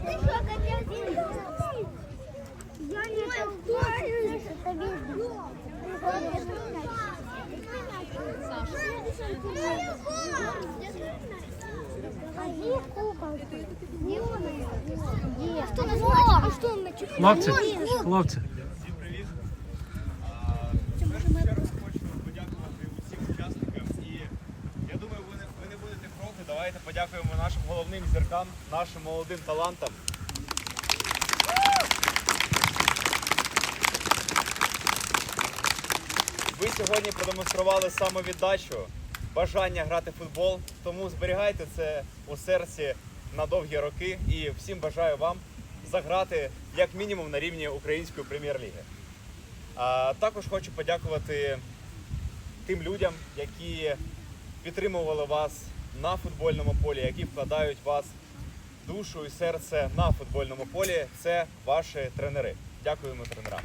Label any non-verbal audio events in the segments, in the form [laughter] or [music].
Ты что, хотел Я не она? Что на Хлопці, хлопці. Всім привіт! А, В першу чергу хочу подякувати усім учасникам і я думаю, ви не, ви не будете проти. Давайте подякуємо нашим головним зіркам, нашим молодим талантам. Ви сьогодні продемонстрували самовіддачу, бажання грати в футбол, тому зберігайте це у серці на довгі роки і всім бажаю вам заграти як мінімум на рівні української прем'єр-ліги. А також хочу подякувати тим людям, які підтримували вас на футбольному полі, які вкладають вас душу і серце на футбольному полі. Це ваші тренери. Дякуємо тренерам.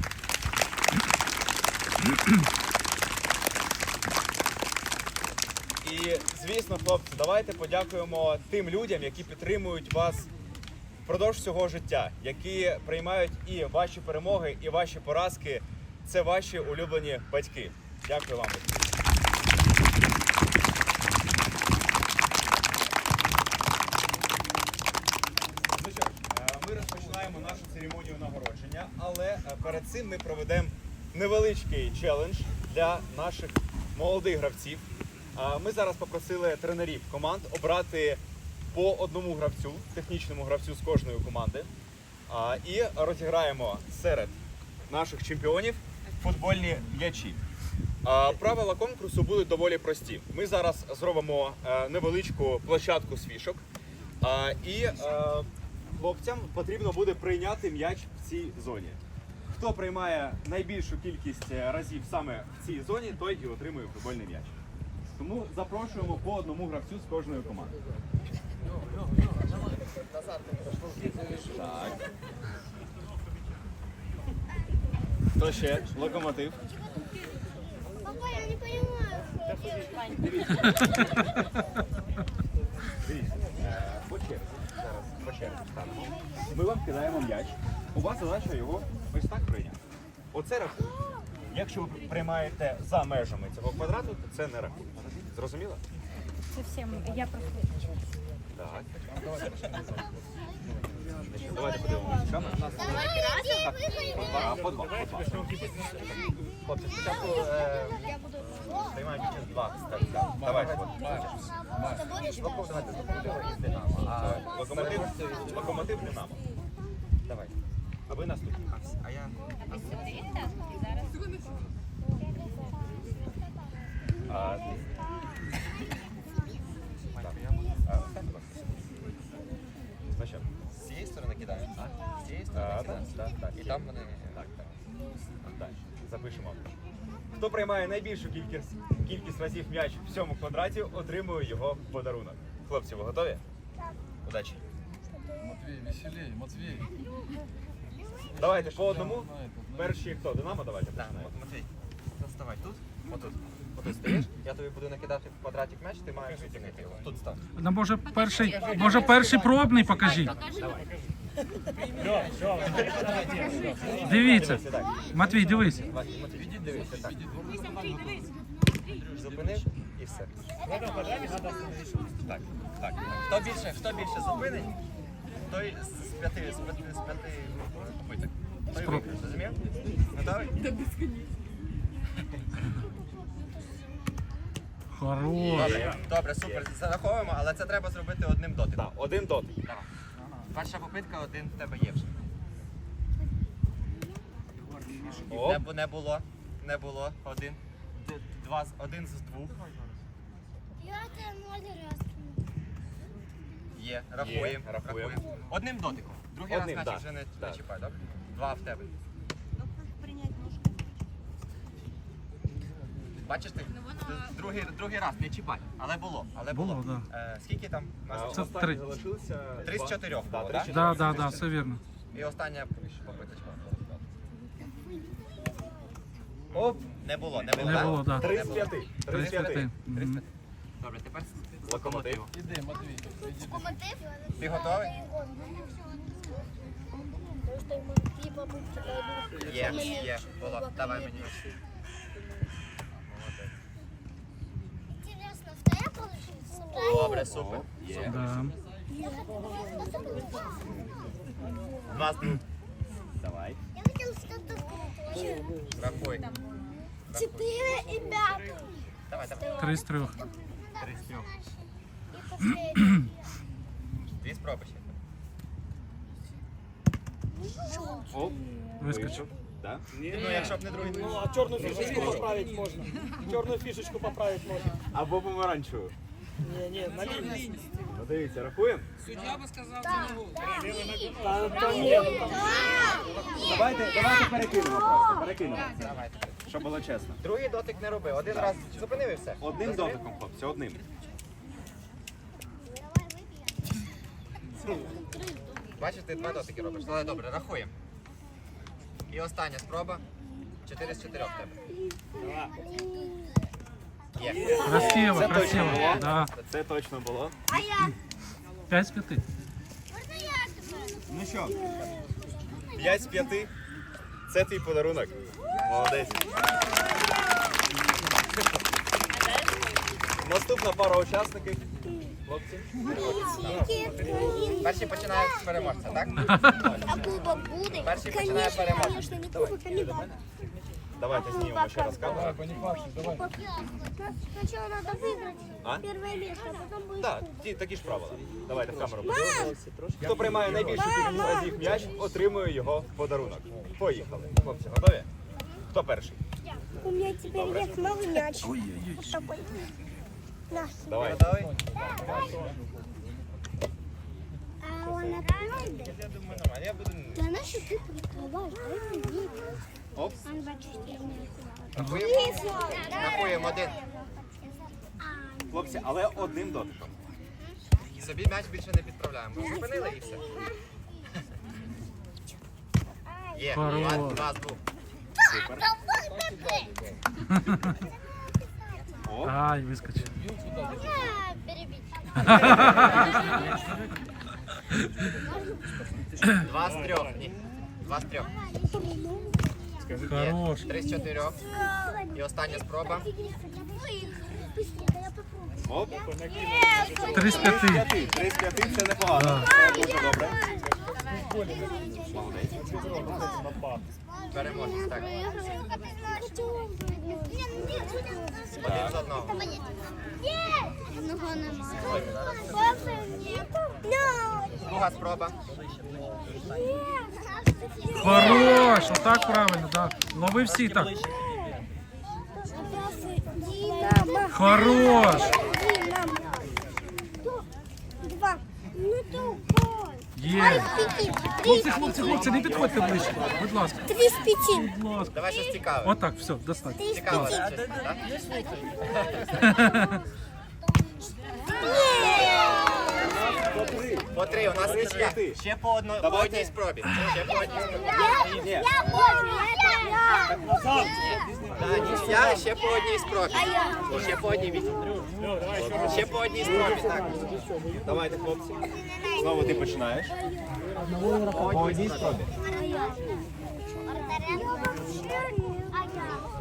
І звісно, хлопці, давайте подякуємо тим людям, які підтримують вас впродовж всього життя, які приймають і ваші перемоги, і ваші поразки. Це ваші улюблені батьки. Дякую вам. батьки. Ну що ж, е, ми розпочинаємо нашу церемонію нагородження, але е, перед цим ми проведемо невеличкий челендж для наших молодих гравців. Ми зараз попросили тренерів команд обрати по одному гравцю, технічному гравцю з кожної команди. І розіграємо серед наших чемпіонів футбольні м'ячі. Правила конкурсу будуть доволі прості. Ми зараз зробимо е, невеличку площадку з фішок. І е, хлопцям потрібно буде прийняти м'яч в цій зоні. Хто приймає найбільшу кількість е, разів саме в цій зоні, той і отримує футбольний м'яч. Тому запрошуємо по одному гравцю з кожної команди. Так. Хто ще? Локомотив. Папа, я не что делать. Дивіться. Зараз станемо. Ми вам кидаємо м'яч. У вас задача його ось так прийняти. Оце рахує. Якщо ви приймаєте за межами цього квадрату, то це не рахує. Зрозуміло? Совсем, я просто... Так. Значить, Давайте подивимося. Камера у нас по два, по два, по два. Хлопці, спочатку е, приймаємо через два. Так, так. Давайте. от. Давайте, локомотив і Динамо. А локомотив, локомотив Динамо. Давайте. А ви наступні. А я А, так. А, так, будь ласка. Значить, З цієї сторони кидаємо? А? З цієї сторони Так, так, так. І там вони. Так, так. Далі. Запишемо. Хто приймає найбільшу кількість, кількість разів м'яч в цьому квадраті, отримує його в подарунок. Хлопці, ви готові? Удачі. Матвей, веселей, Матвей. Давайте по одному. Перший хто? Динамо, давайте Так, починаємо. от, Матвій, заставай тут. Отут. Отут стоїш. Я тобі буду накидати в квадратик м'яч, ти маєш зупинити його. Тут став. Ну, може, перший, може, перший пробний покажіть. Дивіться. Матвій, дивись. Матвій, дивися, так. Зупинив і все. Так, так. Хто більше, хто більше зупинить, той з п'яти, з п'яти, з п'яти попиток. Той виграє, зрозумів? Готовий? Хорош. Добре, добре, супер. Зараховуємо, але це треба зробити одним дотиком. так, один дотик. Давай. Перша попитка, один в тебе є вже. Не, не було. Не було. Один. Д- Два, з- один з двох. Я это можу раз. Є. Рахуємо. рахуємо. Одним дотиком. Другий Одним, раз, да, значить, вже не, да. не чіпай, добре? Два в тебе. Бачиш ти? Другий, другий раз не чіпай. Але було. Але було. Було, Е, скільки там? у нас? Це три. залишилися Три з чотирьох було, з да? Да, да, да, все вірно. І остання попиточка. Оп, не було, не було. Не було, да. Три з п'яти. Три з 35. п'яти. Добре, тепер з Локомотив. локомотиву. Іди, Матвій. Локомотив? Ти готовий? Є, є, було. Давай мені. Добре, супер. Є. Да. Два. Давай. Я хотел что-то. Рахуй. Четыре и пять. Давай, давай. Три з трьох. Три з трьох. И последний. Дві спроби ще. Оп. Вискочив. Да? Ну, якщо б не другий, Ну, а черную фишечку поправить можно. Черную фишечку поправить можно. Або помаранчеву. Не, не, на. Ну дивіться, рахуємо. Да, да нет. Давайте, давайте перекинемо просто. Перекинемо. Щоб було чесно. Другий дотик не роби. Один раз зупинив і все. Одним дотиком, хлопці, одним. Бачиш, ти два дотики робиш. Але добре, рахуємо. І остання спроба. Чотири з чотирьох тебе. Є. Красиво, Це красиво. точно було? Да. Це точно було. А я? П'ять з п'яти. Ну що, 5 з 5. Це твій подарунок. Молодець. Наступна пара учасників. Хлопці. Перший починає з переможця, так? А кубок буде? Перший починає переможця. не кубок, а медаль. Давайте знімемо ще раз камеру. Сначала надо выиграть А? первое место, а потом будет Так, ті, такі ж правила. Давайте в камеру подивимося. Хто приймає найбільшу кількість разів м'яч, отримує його подарунок. Поїхали. Хлопці, готові? Хто перший? У меня теперь есть новый мяч. Такой. На. Давай. Готовий? А он откройся. Я думаю, нормально. Я буду... Да на что ты прикрываешь? Дай мне. Оп. Рахуємо. Один. Хлопці, але одним дотиком. Собі м'яч більше не підправляємо. Ми Зупинили і все. Є. Два, два з двох. Супер. Оп. Ай, вискочив. Два з трьох. Ні. Два з трьох. Є. Хорош. Три з чотирьох. І остання спроба. Оп. Три з п'яти. П'яти. Три з п'яти це непогано. Це дуже добре. Молодець. Переможець, так. Один Один з одного. Одного немає. Друга спроба. Хорош. Отак правильно, да. Лови всі так. Хорош. Два. Ну тупой. Є. Хлопці, хлопці, хлопці, не підходьте ближче. Будь ласка. Три з пяти. Будь ласка. Давай щось цікаве. Отак, все, достатньо. Цікаве. щось, [laughs] По три, у нас нічия. Ще по, одно, по Давайте. одній спробі. Ще по одній спробі. Я можу, я Да, нічия, ще по одній спробі. Ще по одній вісім. Ще по одній спробі, так. Давайте, хлопці. Знову ти починаєш. По одній спробі.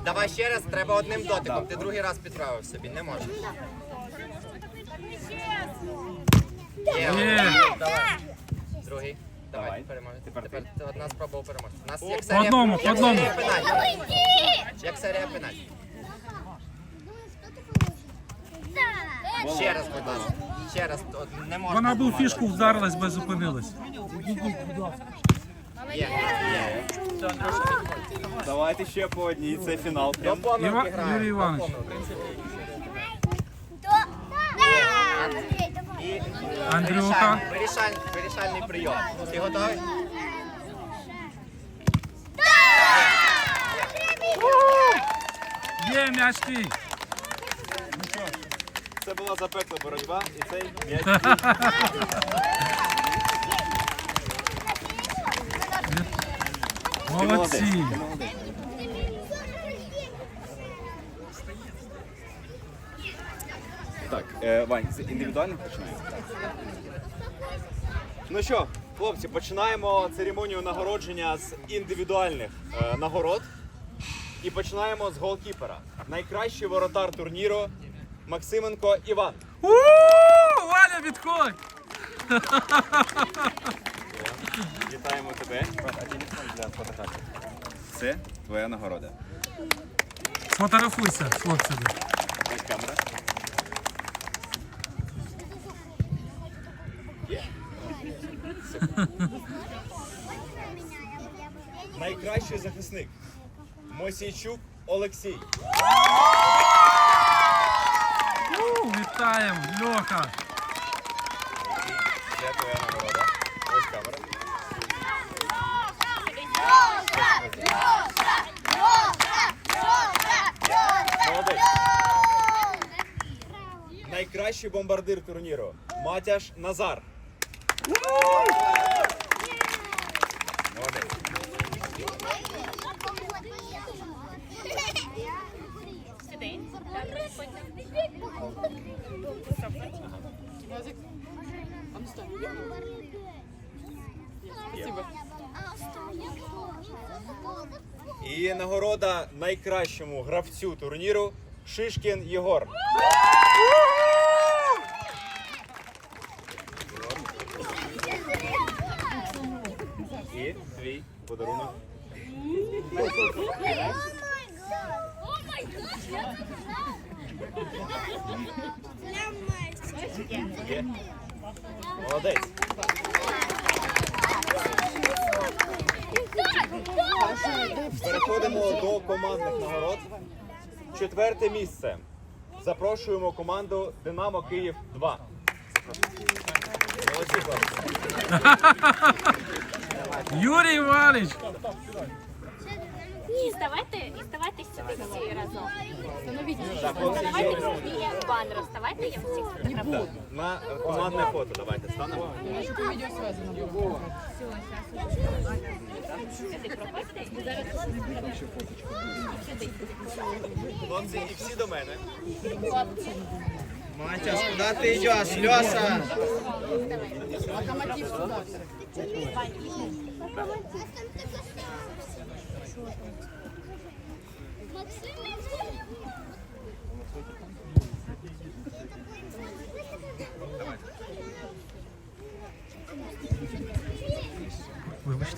Давай ще раз, треба одним дотиком. Ти другий раз підправив собі, не можеш. Є. Є. Давай. Другий. Давай, Давай. переможець. Тепер Тепер ти. одна спроба у переможця. У нас як По одному, по одному. серія пенальті. Як серія пенальті. Ще раз, будь ласка. Ще раз. Не можна. Вона був допомагати. фішку вдарилась, без зупинилась. Є. Є. Давайте ще по одній. Це фінал. До Прям. помилки граємо. Юрій до Іванович. помилки. І Андрюха. вирішальний, прийом. Ти готовий? Є м'яч твій. Це була запекла боротьба і цей м'яч. Ти молодець. Молодці. Ти молодець. Так, е, Вань, з індивідуальних починаємо. Ну що, Хлопці, починаємо церемонію нагородження з індивідуальних е, нагород. І починаємо з голкіпера. Найкращий воротар турніру Максименко Іван. У, Валя, відходь! Вітаємо тебе. Це твоя нагорода. Сфотографуйся з хлопцями. Найкращий захисник. Мосійчук Олексій. Вітаємо, Льоха. Це твоя нагорода. Ось камера. Молодець. Найкращий бомбардир турніру. Матяш Назар. Молодець. І нагорода найкращому гравцю турніру Шишкін Єгор. І твій подарунок. Молодець. Переходимо до командних нагород. Четверте місце. Запрошуємо команду Динамо Київ 2. Молодці, хлопці. Юрій Іванович. Ні, ставайте, і ставайте сюди всі разом. Банеру, ставайте, я всіх сфотографую. на е, командне фото давайте станемо. Сюди проходьте. і зараз Хлопці, і всі до мене. Матяс, куди ти йдеш, Льоша? Вибачте.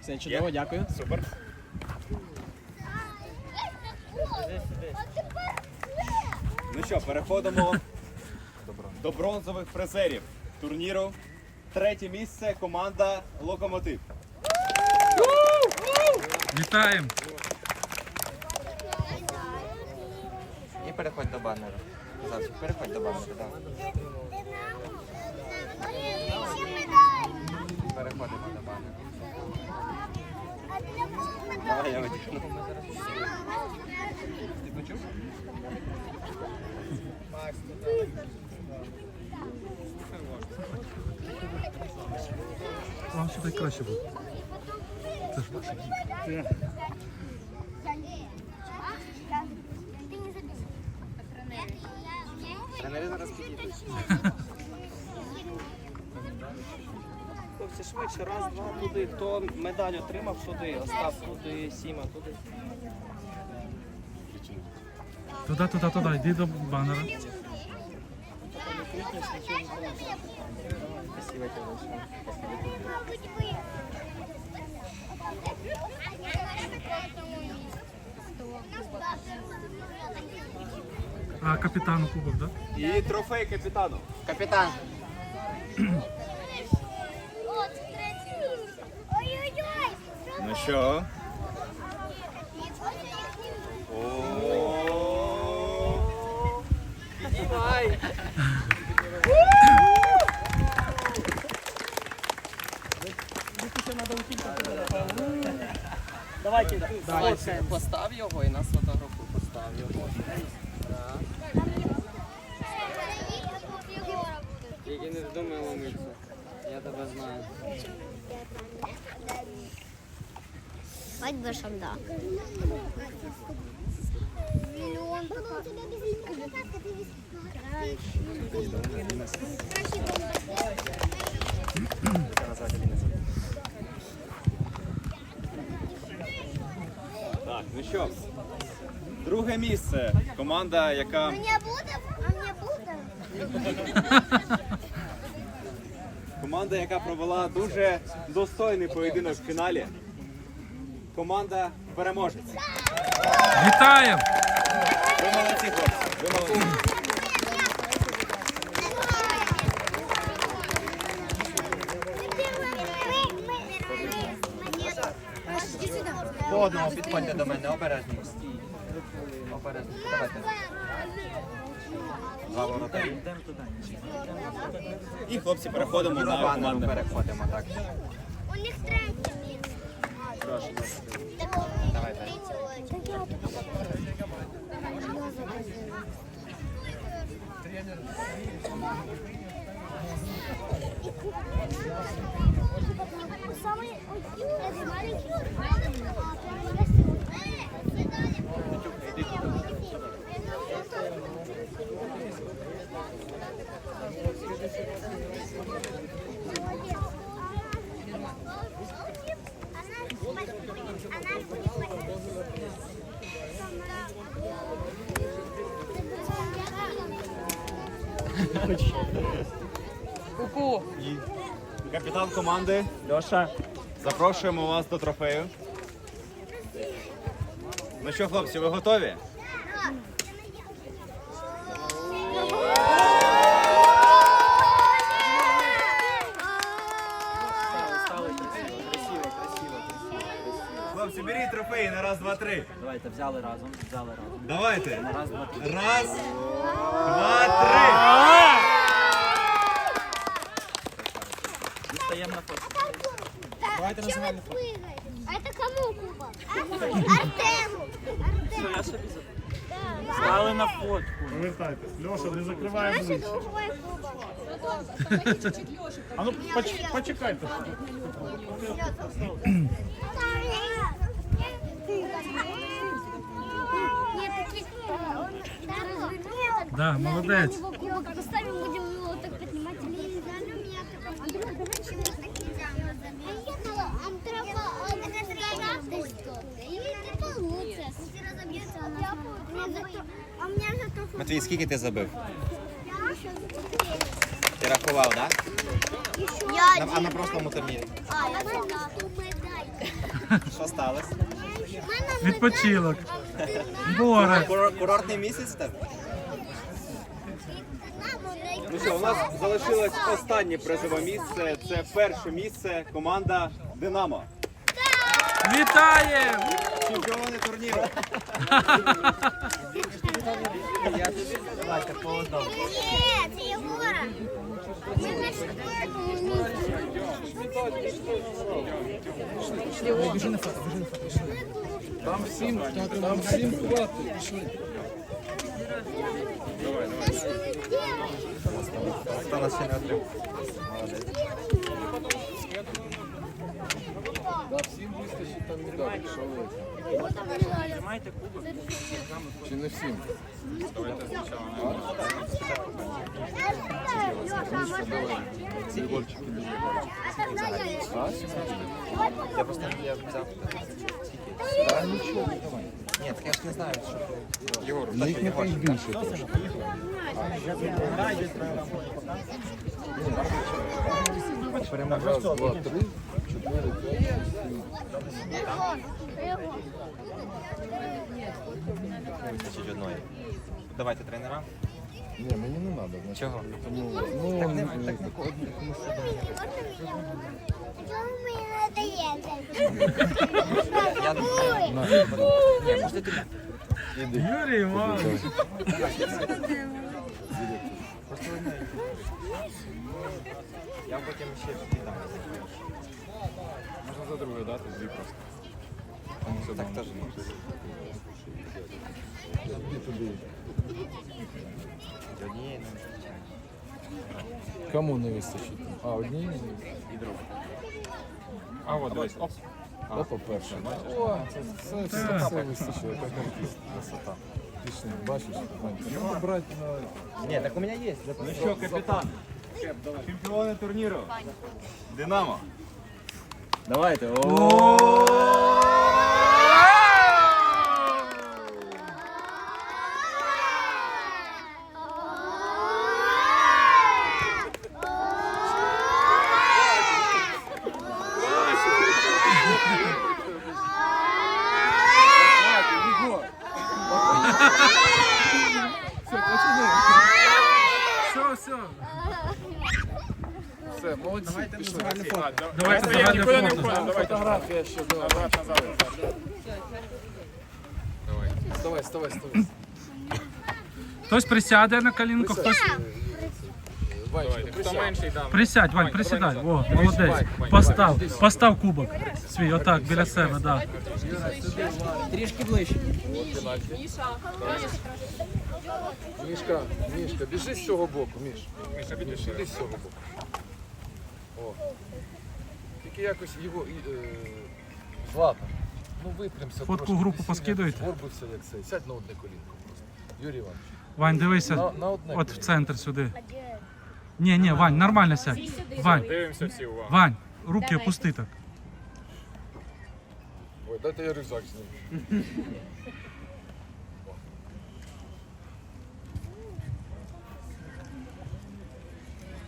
Все чудово, дякую. Супер. Ну що, переходимо до бронзових призерів турніру. Третє місце команда Локомотив. Вітаємо. І переходь до баннера. Завжди переходь до баннера, так. Переходимо до баннера. Давай я витягну. Вам сюди краще буде. Це ж ваше. Тренери зараз підійдуть. Хлопці, швидше, раз, два, туди. Хто медаль отримав, туди. Остап туди, Сіма туди. Туди, туди, туди. Йди до банера. Спасибо тебе большое. А капітану кубок, так? Да? І трофей капітану. Капітан. Ну що? Піднімай! Постав його і нас фотографуй. Постав його. Тільки не вздумай ломитися. Я тебе знаю. Бы. Миллион. Так, ну що, друге місце. Команда, яка Мне буде? А мне буде? команда, яка провела дуже достойний поєдинок в фіналі. Команда переможець. Вітаємо! Ви молодці, хлопці. Ви молодці. По одному підходьте до мене, обережно. Обережно. Давайте. Два воротарі. І хлопці переходимо За на командне. переходимо, так. У них третє місце. Давайте. Самый маленький. Капітан команди Льоша. Запрошуємо вас до трофею. Ну що, хлопці, ви готові? Хлопці, беріть трофеї на раз, два, три. Давайте, взяли разом, взяли разом. Давайте. Раз, два, три. Раз, два, три. Дістаємо на фото. Давайте на загальну А это кому кубок? Артему. Все, я собі за... Стали на фотку. Повертайтесь. Льоша, не закривай Наш обличчя. другой кубок. А ну поч- почекайте. Да, молодець. Его как оставим, будем его так поднимать. Андрюх, давай чего такие А у меня зато Матвій, скільки ти забив? Ти рахував, так? Я А на прошлому турнірі. А, я медаль. Що сталося? Відпочинок. Море. Курортний місяць тебе? Ну що, у нас залишилось останнє призове місце. Це перше місце команда Динамо. Вітаємо! Чемпіони турніру. Давайте по одному. Ні, це Єгора. Ми на четвертому Там всім, там всім хватить. Пішли. Хто нас ще не отримав? Да, всім вистачить там медаль. Що ви? Тримайте кубок. Чи не всім? Я просто я взяв. Та нічого, давай. Ні, так я ж не знаю, що. Єгор, нехай більше трошки. Раз, два, три, чотири, п'ять, сім. Вистачить одної. Давайте тренера. Ні, мені не треба. значить. Чого? Тому, ну, Так не- ну, так- даєте? Я думаю. Ні, можете ти. Юрій Іванович. Я потім ще віддам. Можна за друге дати, дві просто. Комусь Так теж можна. Однієї не вистачає. Кому не вистачить? А, одній? І другу. А, от, дивись. Оп. Опа, перше. О, це, це, це, це вистачило, як артист. Красота. Пішли, бачиш? Треба брати на... Ні, так у мене є. Ну що, капітан? Чемпіони турніру. Динамо. Давайте. Все, все. Все, молодці, пішли. Давайте загальне фото. Фотографія ще, давай. Давай, вставай, вставай. Хтось присяде на колінку, хтось присядь. присядь, Вань, присідай. О, молодець. Постав, постав кубок свій, отак, біля себе, да. Трішки ближче. Мішка, Мішка, біжи з цього боку, Міш. Міша, іди з цього боку. О. Тільки якось його... Е... Злата, ну випрямся Фотку трошки. в групу Ти сильно поскидуєте? Згорбився, як цей. Сядь на одне колінко просто. Юрій Іванович. Вань, дивися, На, на одне от в центр сюди. Ні, ні, Вань, нормально сядь. Вань, Дивимося всі, увага. Вань, руки опусти так. Ой, дайте я рюкзак зніму.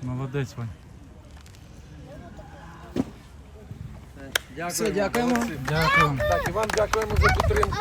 Молодець, Вань. Все, дякуємо. Дякуємо. Так, і вам дякуємо за підтримку.